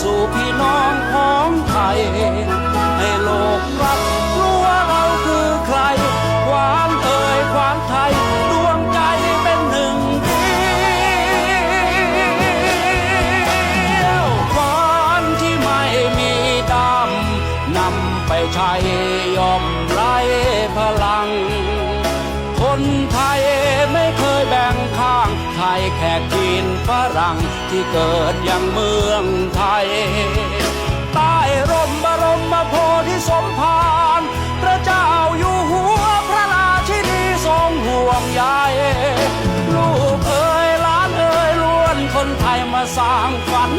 สู่พี่น้องของไทย ให้โลกรับรู้ว่าเราคือใคร ความเอ่ยความไทย ดวงใจเป็นหนึ่งเดียวความที่ไม่มีดำนำไปใช้ยอมไรพลัง คนายแขกจีนฝรั่งที่เกิดย่างเมืองไทย ใต้ร่มบรมโพธิสมภารพระเจ้าอยู่หัวพระราชินีทรงห่วงใยลูกเอ๋ยล้านเอ๋ยล้วนคนไทยมาสร้างฝัน